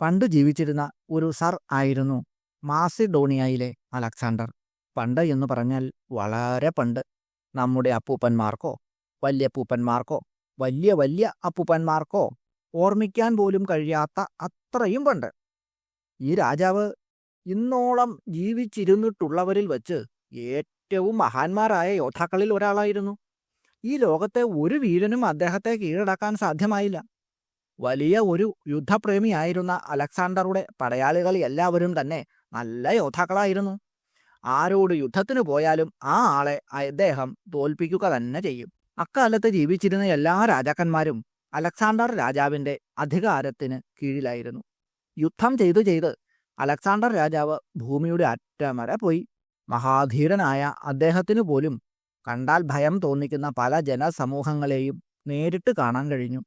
പണ്ട് ജീവിച്ചിരുന്ന ഒരു സർ ആയിരുന്നു മാസിഡോണിയയിലെ അലക്സാണ്ടർ. പണ്ട് എന്ന് പറഞ്ഞാൽ വളരെ പണ്ട്. നമ്മുടെ അപ്പൂപ്പന്മാർക്കോ വല്യപ്പൂപ്പന്മാർക്കോ വലിയ വലിയ അപ്പൂപ്പന്മാർക്കോ ഓർമ്മിക്കാൻ പോലും കഴിയാത്ത അത്രയും പണ്ട്. ഈ രാജാവ് ഇന്നോളം ജീവിച്ചിരുന്നിട്ടുള്ളവരിൽ വച്ച് ഏറ്റവും മഹാന്മാരായ യോദ്ധാക്കളിൽ ഒരാളായിരുന്നു. ഈ ലോകത്തെ ഒരു വീരനും അദ്ദേഹത്തെ കീഴടക്കാൻ സാധ്യമായില്ല. വലിയ ഒരു യുദ്ധപ്രേമിയായിരുന്ന അലക്സാണ്ടറുടെ പടയാളികൾ എല്ലാവരും തന്നെ നല്ല യോദ്ധാക്കളായിരുന്നു. ആരോട് യുദ്ധത്തിന് പോയാലും ആ ആളെ അദ്ദേഹം തോൽപ്പിക്കുക തന്നെ ചെയ്യും. അക്കാലത്ത് ജീവിച്ചിരുന്ന എല്ലാ രാജാക്കന്മാരും അലക്സാണ്ടർ രാജാവിന്റെ അധികാരത്തിന് കീഴിലായിരുന്നു. യുദ്ധം ചെയ്തു ചെയ്ത് അലക്സാണ്ടർ രാജാവ് ഭൂമിയുടെ അറ്റം വരെ പോയി. മഹാധീരനായ അദ്ദേഹത്തിനു പോലും കണ്ടാൽ ഭയം തോന്നിക്കുന്ന പല ജനസമൂഹങ്ങളെയും നേരിട്ട് കാണാൻ കഴിഞ്ഞു.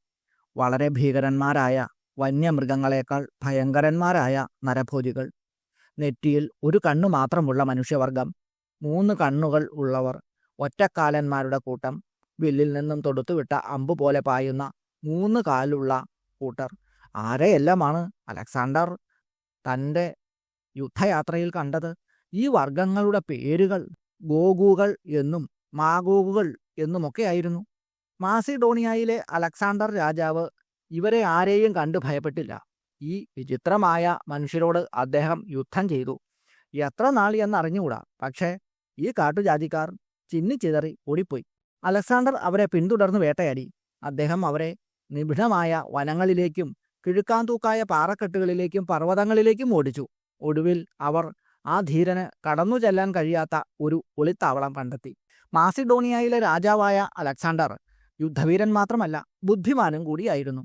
വളരെ ഭീകരന്മാരായ വന്യമൃഗങ്ങളെക്കാൾ ഭയങ്കരന്മാരായ നരഭോജികൾ. നെറ്റിയിൽ ഒരു കണ്ണു മാത്രമുള്ള മനുഷ്യവർഗം. മൂന്ന് കണ്ണുകൾ ഉള്ളവർ. ഒറ്റക്കാലന്മാരുടെ കൂട്ടം. വില്ലിൽ നിന്നും തൊടുത്തുവിട്ട അമ്പ് പോലെ പായുന്ന മൂന്ന് കാലുള്ള കൂട്ടർ. ആരെയെല്ലാമാണ് അലക്സാണ്ടർ തന്റെ യുദ്ധയാത്രയിൽ കണ്ടത്? ഈ വർഗങ്ങളുടെ പേരുകൾ ഗോഗുകൾ എന്നും മാഗോഗുകൾ എന്നുമൊക്കെയായിരുന്നു. മാസിഡോണിയയിലെ അലക്സാണ്ടർ രാജാവ് ഇവരെ ആരെയും കണ്ടു ഭയപ്പെട്ടില്ല. ഈ വിചിത്രമായ മനുഷ്യരോട് അദ്ദേഹം യുദ്ധം ചെയ്തു. എത്ര നാൾ എന്നറിഞ്ഞുകൂടാ. പക്ഷേ ഈ കാട്ടുജാതിക്കാർ ചിന്നിച്ചിതറി ഓടിപ്പോയി. അലക്സാണ്ടർ അവരെ പിന്തുടർന്ന് വേട്ടയാടി. അദ്ദേഹം അവരെ നിബിഡമായ വനങ്ങളിലേക്കും കിഴുക്കാന്തൂക്കായ പാറക്കെട്ടുകളിലേക്കും പർവതങ്ങളിലേക്കും ഓടിച്ചു. ഒടുവിൽ അവർ ആ ധീരന് കടന്നു ചെല്ലാൻ കഴിയാത്ത ഒരു ഒളിത്താവളം കണ്ടെത്തി. മാസിഡോണിയയിലെ രാജാവായ അലക്സാണ്ടർ യുദ്ധവീരൻ മാത്രമല്ല ബുദ്ധിമാനും കൂടിയായിരുന്നു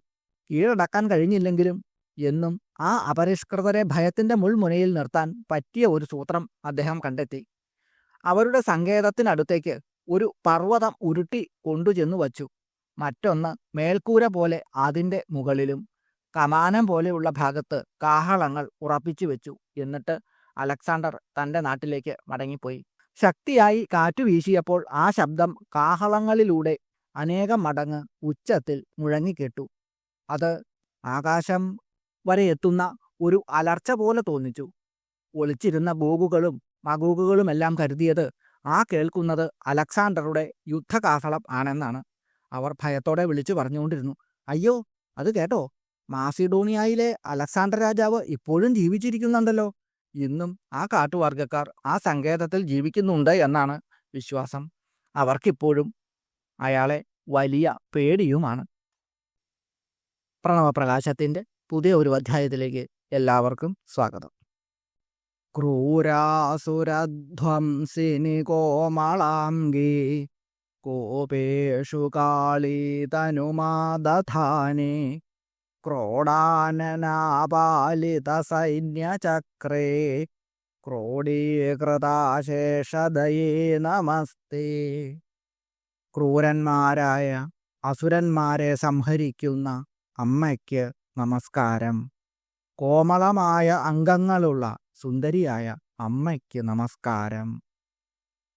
കീഴടക്കാൻ കഴിഞ്ഞില്ലെങ്കിലും എന്നും ആ അപരിഷ്കൃതരെ ഭയത്തിന്റെ മുൾമുനയിൽ നിർത്താൻ പറ്റിയ ഒരു സൂത്രം അദ്ദേഹം കണ്ടെത്തി. അവരുടെ സങ്കേതത്തിനടുത്തേക്ക് ഒരു പർവതം ഉരുട്ടി കൊണ്ടുചെന്നു വച്ചു. മറ്റൊന്ന് മേൽക്കൂര പോലെ അതിന്റെ മുകളിലും കമാനം പോലെയുള്ള ഭാഗത്ത് കാഹളങ്ങൾ ഉറപ്പിച്ചു വെച്ചു എന്നിട്ട് അലക്സാണ്ടർ തന്റെ നാട്ടിലേക്ക് മടങ്ങിപ്പോയി. ശക്തിയായി കാറ്റു വീശിയപ്പോൾ ആ ശബ്ദം കാഹളങ്ങളിലൂടെ അനേകം മടങ്ങ് ഉച്ചത്തിൽ മുഴങ്ങിക്കേട്ടു. അത് ആകാശം വരെ എത്തുന്ന ഒരു അലർച്ച പോലെ തോന്നിച്ചു. ഒളിച്ചിരുന്ന ബോഗുകളും മകൂകുകളുമെല്ലാം കരുതിയത് ആ കേൾക്കുന്നത് അലക്സാണ്ടറുടെ യുദ്ധകാഹളം ആണെന്നാണ്. അവർ ഭയത്തോടെ വിളിച്ചു പറഞ്ഞുകൊണ്ടിരുന്നു. അയ്യോ അത് കേട്ടോ. മാസിഡോണിയയിലെ അലക്സാണ്ടർ രാജാവ് ഇപ്പോഴും ജീവിച്ചിരിക്കുന്നുണ്ടല്ലോ. ഇന്നും ആ കാട്ടുവർഗക്കാർ ആ സങ്കേതത്തിൽ ജീവിക്കുന്നുണ്ട് എന്നാണ് വിശ്വാസം. അവർക്കിപ്പോഴും അയാളെ വലിയ പേടിയുമാണ്. പ്രണവപ്രകാശത്തിന്റെ പുതിയ ഒരു അധ്യായത്തിലേക്ക് എല്ലാവർക്കും സ്വാഗതം. ക്രൂരാസുരധ്വംസിനി കോമളാംഗി കോപേഷു കാളീ തനുമാദധാനി. ക്രോഡാനനാപാലിത സൈന്യചക്രേ ക്രോഡീകൃതാശേഷദയേ നമസ്തേ. ക്രൂരന്മാരായ അസുരന്മാരെ സംഹരിക്കുന്ന അമ്മയ്ക്ക് നമസ്കാരം. കോമളമായ അംഗങ്ങളുള്ള സുന്ദരിയായ അമ്മയ്ക്ക് നമസ്കാരം.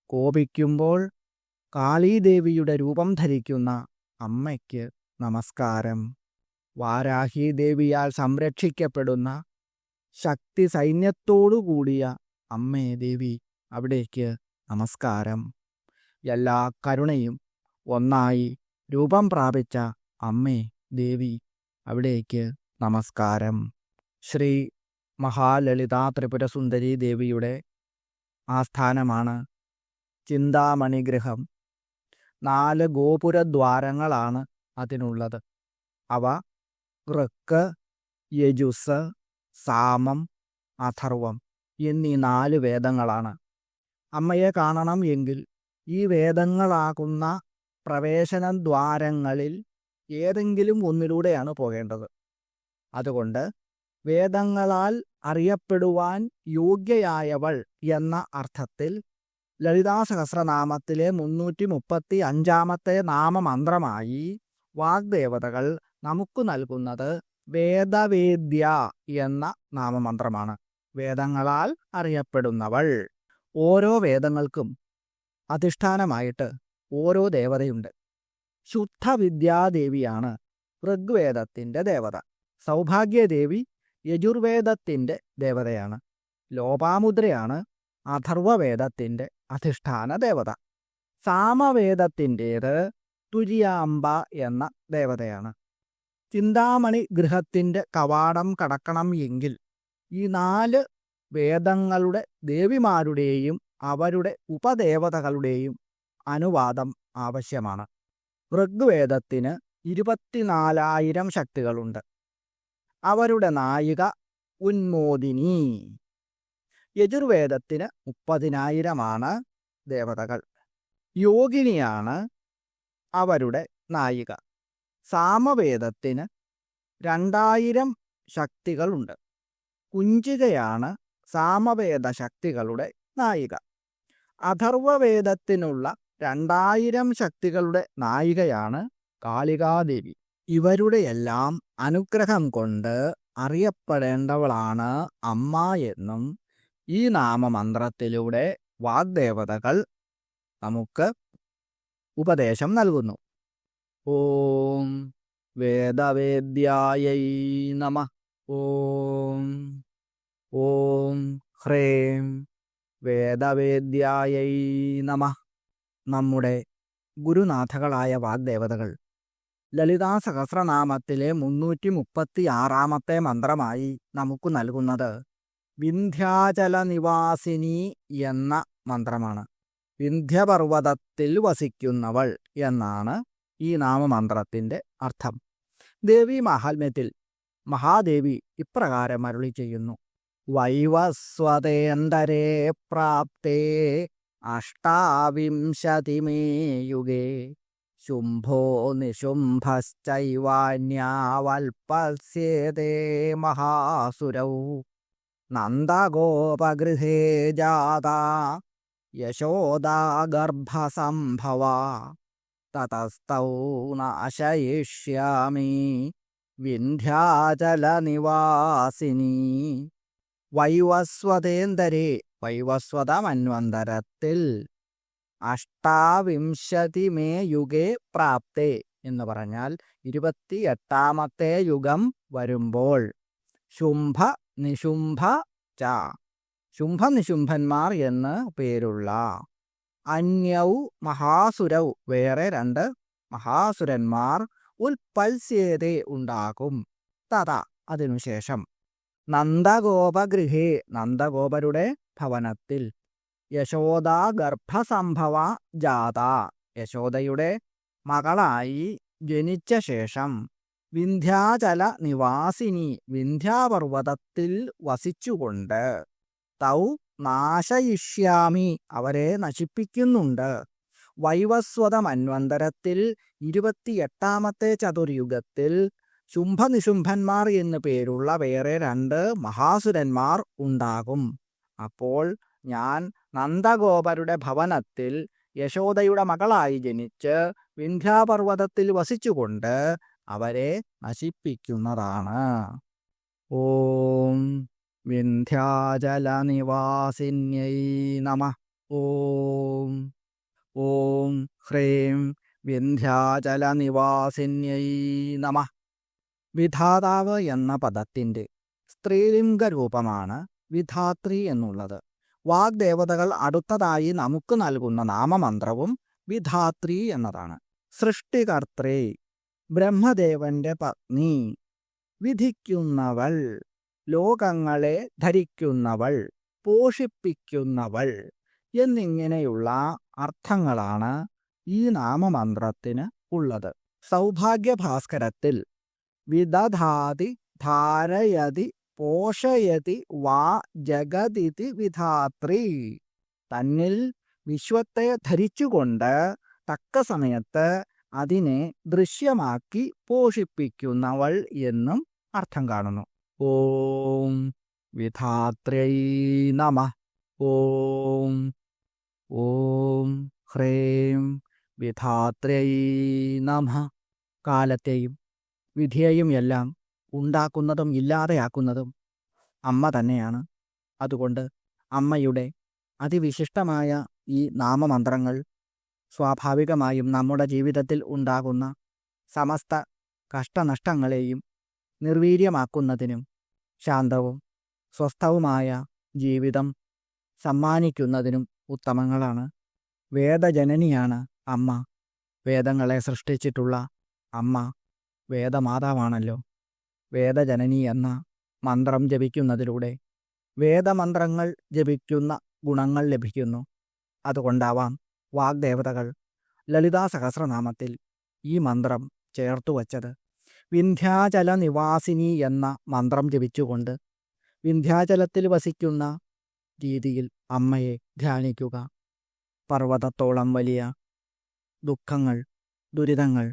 കോപിക്കുമ്പോൾ കാളീദേവിയുടെ രൂപം ധരിക്കുന്ന അമ്മയ്ക്ക് നമസ്കാരം. വാരാഹി ദേവിയാൽ സംരക്ഷിക്കപ്പെടുന്ന ശക്തി സൈന്യത്തോടുകൂടിയ അമ്മേ ദേവി അവിടേക്ക് നമസ്കാരം. എല്ലാ കരുണയും ഒന്നായി രൂപം പ്രാപിച്ച അമ്മേ ദേവി അവിടേക്ക് നമസ്കാരം. ശ്രീ മഹാലളിതാ ത്രിപുരസുന്ദരി ദേവിയുടെ ആസ്ഥാനമാണ് ചിന്താമണിഗൃഹം. നാല് ഗോപുരദ്വാരങ്ങളാണ് അതിനുള്ളത്. അവ ഋക്ക് യജുസ് സാമം അഥർവം എന്നീ നാല് വേദങ്ങളാണ്. അമ്മയെ കാണണം എങ്കിൽ ഈ വേദങ്ങളാകുന്ന പ്രവേശന ദ്വാരങ്ങളിൽ ഏതെങ്കിലും ഒന്നിലൂടെയാണ് പോകേണ്ടത്. അതുകൊണ്ട് വേദങ്ങളാൽ അറിയപ്പെടുവാൻ യോഗ്യയായവൾ എന്ന അർത്ഥത്തിൽ ലളിതാ സഹസ്രനാമത്തിലെ മുന്നൂറ്റി മുപ്പത്തി അഞ്ചാമത്തെ നാമമന്ത്രമായി വാഗ്ദേവതകൾ നമുക്ക് നൽകുന്നത് വേദവേദ്യ എന്ന നാമമന്ത്രമാണ്. വേദങ്ങളാൽ അറിയപ്പെടുന്നവൾ. ഓരോ വേദങ്ങൾക്കും അധിഷ്ഠാനമായിട്ട് ഓരോ ദേവതയുണ്ട്. ശുദ്ധവിദ്യാദേവിയാണ് ഋഗ്വേദത്തിന്റെ ദേവത. സൗഭാഗ്യദേവി യജുർവേദത്തിന്റെ ദേവതയാണ്. ലോപാമുദ്രയാണ് അഥർവവേദത്തിന്റെ അധിഷ്ഠാന ദേവത. സാമവേദത്തിന്റേത് തുര്യാമ്പ എന്ന ദേവതയാണ്. ചിന്താമണി ഗൃഹത്തിന്റെ കവാടം കടക്കണം എങ്കിൽ ഈ നാല് വേദങ്ങളുടെ ദേവിമാരുടെയും അവരുടെ ഉപദേവതകളുടെയും അനുവാദം ആവശ്യമാണ്. ഋഗ്വേദത്തിന് ഇരുപത്തിനാലായിരം ശക്തികളുണ്ട്. അവരുടെ നായിക ഉന്മോദിനി. യജുർവേദത്തിന് മുപ്പതിനായിരമാണ് ദേവതകൾ. യോഗിനിയാണ് അവരുടെ നായിക. സാമവേദത്തിന് രണ്ടായിരം ശക്തികളുണ്ട്. കുഞ്ചികയാണ് സാമവേദ ശക്തികളുടെ നായിക. അഥർവവേദത്തിനുള്ള രണ്ടായിരം ശക്തികളുടെ നായികയാണ് കാളികാദേവി. ഇവരുടെയെല്ലാം അനുഗ്രഹം കൊണ്ട് അറിയപ്പെടേണ്ടവളാണ് അമ്മ എന്നും ഈ നാമമന്ത്രത്തിലൂടെ വാഗ്ദേവതകൾ നമുക്ക് ഉപദേശം നൽകുന്നു. ഓം വേദവേദ്യായൈ നമ. ഓം ഓം ഹ്രേം വേദവേദ്യായൈ നമ. നമ്മുടെ ഗുരുനാഥകളായ വാഗ്ദേവതകൾ. ലളിതാ സഹസ്രനാമത്തിലെ മുന്നൂറ്റി മുപ്പത്തി ആറാമത്തെ മന്ത്രമായി നമുക്ക് നൽകുന്നത് വിന്ധ്യാചല നിവാസിനി എന്ന മന്ത്രമാണ്. വിന്ധ്യപർവതത്തിൽ വസിക്കുന്നവൾ എന്നാണ് ഈ നാമമന്ത്രത്തിന്റെ അർത്ഥം. ദേവി മാഹാത്മ്യത്തിൽ മഹാദേവി ഇപ്രകാരം അരുളി ചെയ്യുന്നു. വൈവസ്വതേന്തരേ പ്രാപ്തേ അഷ്ടാവിംശതിമേ യുഗേ ശുംഭോ നിശുംഭശ്ചൈവാന്യാവൽപസ്യേതേ മഹാസുരൗ. നന്ദഗോപഗൃഹേ ജാത യശോദാഗർഭസംഭവ തതസ്തൗ നാശയിഷ്യാമി വിന്ധ്യാചലനിവാസിനി. വൈവസ്വതേന്തരേ വൈവസ്വതമന്വന്തരത്തിൽ അഷ്ടാവിംശതിമേ യുഗേ പ്രാപ്തേ എന്ന് പറഞ്ഞാൽ ഇരുപത്തിയെട്ടാമത്തെ യുഗം വരുമ്പോൾ ശുംഭ നിശുംഭ ച. ശുംഭനിശുംഭന്മാർ എന്ന് പേരുള്ള അന്യൗ മഹാസുരൗ വേറെ രണ്ട് മഹാസുരന്മാർ ഉൽപ്പൽസ്യേതേ ഉണ്ടാകും തഥ അതിനുശേഷം നന്ദഗോപഗൃഹേ നന്ദഗോപരുടെ ഭവനത്തിൽ. യശോദാ ഗർഭസംഭവ ജാത. യശോദയുടെ മകളായി ജനിച്ച ശേഷം വിന്ധ്യാചല നിവാസിനി വിന്ധ്യാപർവതത്തിൽ വസിച്ചുകൊണ്ട് തൗ നാശയിഷ്യാമി അവരെ നശിപ്പിക്കുന്നുണ്ട്. വൈവസ്വത മന്വന്തരത്തിൽ ഇരുപത്തിയെട്ടാമത്തെ ചതുർയുഗത്തിൽ ശുംഭനിശുംഭന്മാർ എന്നു പേരുള്ള വേറെ രണ്ട് മഹാസുരന്മാർ ഉണ്ടാകും. അപ്പോൾ ഞാൻ നന്ദഗോപരുടെ ഭവനത്തിൽ യശോദയുടെ മകളായി ജനിച്ച് വിന്ധ്യാപർവതത്തിൽ വസിച്ചുകൊണ്ട് അവരെ നശിപ്പിക്കുന്നതാണ്. ഓം വിന്ധ്യാചലനിവാസിന്യൈ നമ. ഓം ഓം ഹ്രീം വിന്ധ്യാചലനിവാസിന്യൈ നമ. വിധാതാവ് എന്ന പദത്തിന്റെ സ്ത്രീലിംഗ രൂപമാണ് വിധാത്രി എന്നുള്ളത്. വാഗ്ദേവതകൾ അടുത്തതായി നമുക്ക് നൽകുന്ന നാമമന്ത്രവും വിധാത്രി എന്നതാണ്. സൃഷ്ടികർത്രേ ബ്രഹ്മദേവന്റെ പത്നി വിധിക്കുന്നവൾ ലോകങ്ങളെ ധരിക്കുന്നവൾ പോഷിപ്പിക്കുന്നവൾ എന്നിങ്ങനെയുള്ള അർത്ഥങ്ങളാണ് ഈ നാമമന്ത്രത്തിന് ഉള്ളത്. സൗഭാഗ്യഭാസ്കരത്തിൽ വിദധാതി ധാരയതി പോഷയതി വാ ജഗതിഥി വിധാത്രി. തന്നിൽ വിശ്വത്തെ ധരിച്ചുകൊണ്ട് തക്ക സമയത്ത് അതിനെ ദൃശ്യമാക്കി പോഷിപ്പിക്കുന്നവൾ എന്നും അർത്ഥം കാണുന്നു. ഓം വിധാത്രൈ നമ. ഓം ഓം ഹ്രേം വിധാത്രൈ നമ. കാലത്തെയും വിധിയെയും എല്ലാം ഉണ്ടാക്കുന്നതും ഇല്ലാതെയാക്കുന്നതും അമ്മ തന്നെയാണ്. അതുകൊണ്ട് അമ്മയുടെ അതിവിശിഷ്ടമായ ഈ നാമമന്ത്രങ്ങൾ സ്വാഭാവികമായും നമ്മുടെ ജീവിതത്തിൽ ഉണ്ടാകുന്ന സമസ്ത കഷ്ടനഷ്ടങ്ങളെയും നിർവീര്യമാക്കുന്നതിനും ശാന്തവും സ്വസ്ഥവുമായ ജീവിതം സമ്മാനിക്കുന്നതിനും ഉത്തമങ്ങളാണ്. വേദജനനിയാണ് അമ്മ. വേദങ്ങളെ സൃഷ്ടിച്ചിട്ടുള്ള അമ്മ വേദമാതാവാണല്ലോ. വേദജനനി എന്ന മന്ത്രം ജപിക്കുന്നതിലൂടെ വേദമന്ത്രങ്ങൾ ജപിക്കുന്ന ഗുണങ്ങൾ ലഭിക്കുന്നു. അതുകൊണ്ടാവാം വാഗ്ദേവതകൾ ലളിതാ സഹസ്രനാമത്തിൽ ഈ മന്ത്രം ചേർത്തു വച്ചത്. വിന്ധ്യാചല നിവാസിനി എന്ന മന്ത്രം ജപിച്ചുകൊണ്ട് വിന്ധ്യാചലത്തിൽ വസിക്കുന്ന രീതിയിൽ അമ്മയെ ധ്യാനിക്കുക. പർവതത്തോളം വലിയ ദുഃഖങ്ങൾ ദുരിതങ്ങൾ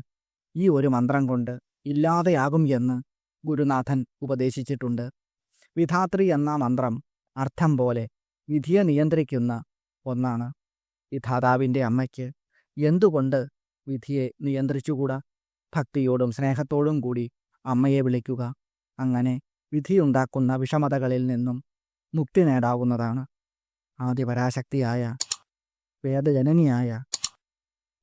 ഈ ഒരു മന്ത്രം കൊണ്ട് ഇല്ലാതെയാകും എന്ന് ഗുരുനാഥൻ ഉപദേശിച്ചിട്ടുണ്ട്. വിധാത്രി എന്ന മന്ത്രം അർത്ഥം പോലെ വിധിയെ നിയന്ത്രിക്കുന്ന ഒന്നാണ്. വിധാതാവിന്റെ അമ്മയ്ക്ക് എന്തുകൊണ്ട് വിധിയെ നിയന്ത്രിച്ചുകൂടാ? ഭക്തിയോടും സ്നേഹത്തോടും കൂടി അമ്മയെ വിളിക്കുക. അങ്ങനെ വിധിയുണ്ടാക്കുന്ന വിഷമതകളിൽ നിന്നും മുക്തി നേടാവുന്നതാണ്. ആദിപരാശക്തിയായ വേദജനനിയായ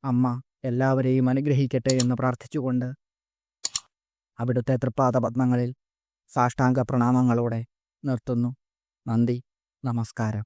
അമ്മ എല്ലാവരെയും അനുഗ്രഹിക്കട്ടെ എന്ന് പ്രാർത്ഥിച്ചുകൊണ്ട് അവിടുത്തെ തൃപ്പാദ പത്മങ്ങളിൽ സാഷ്ടാംഗ പ്രണാമങ്ങളോടെ നിർത്തുന്നു. നന്ദി. നമസ്കാരം.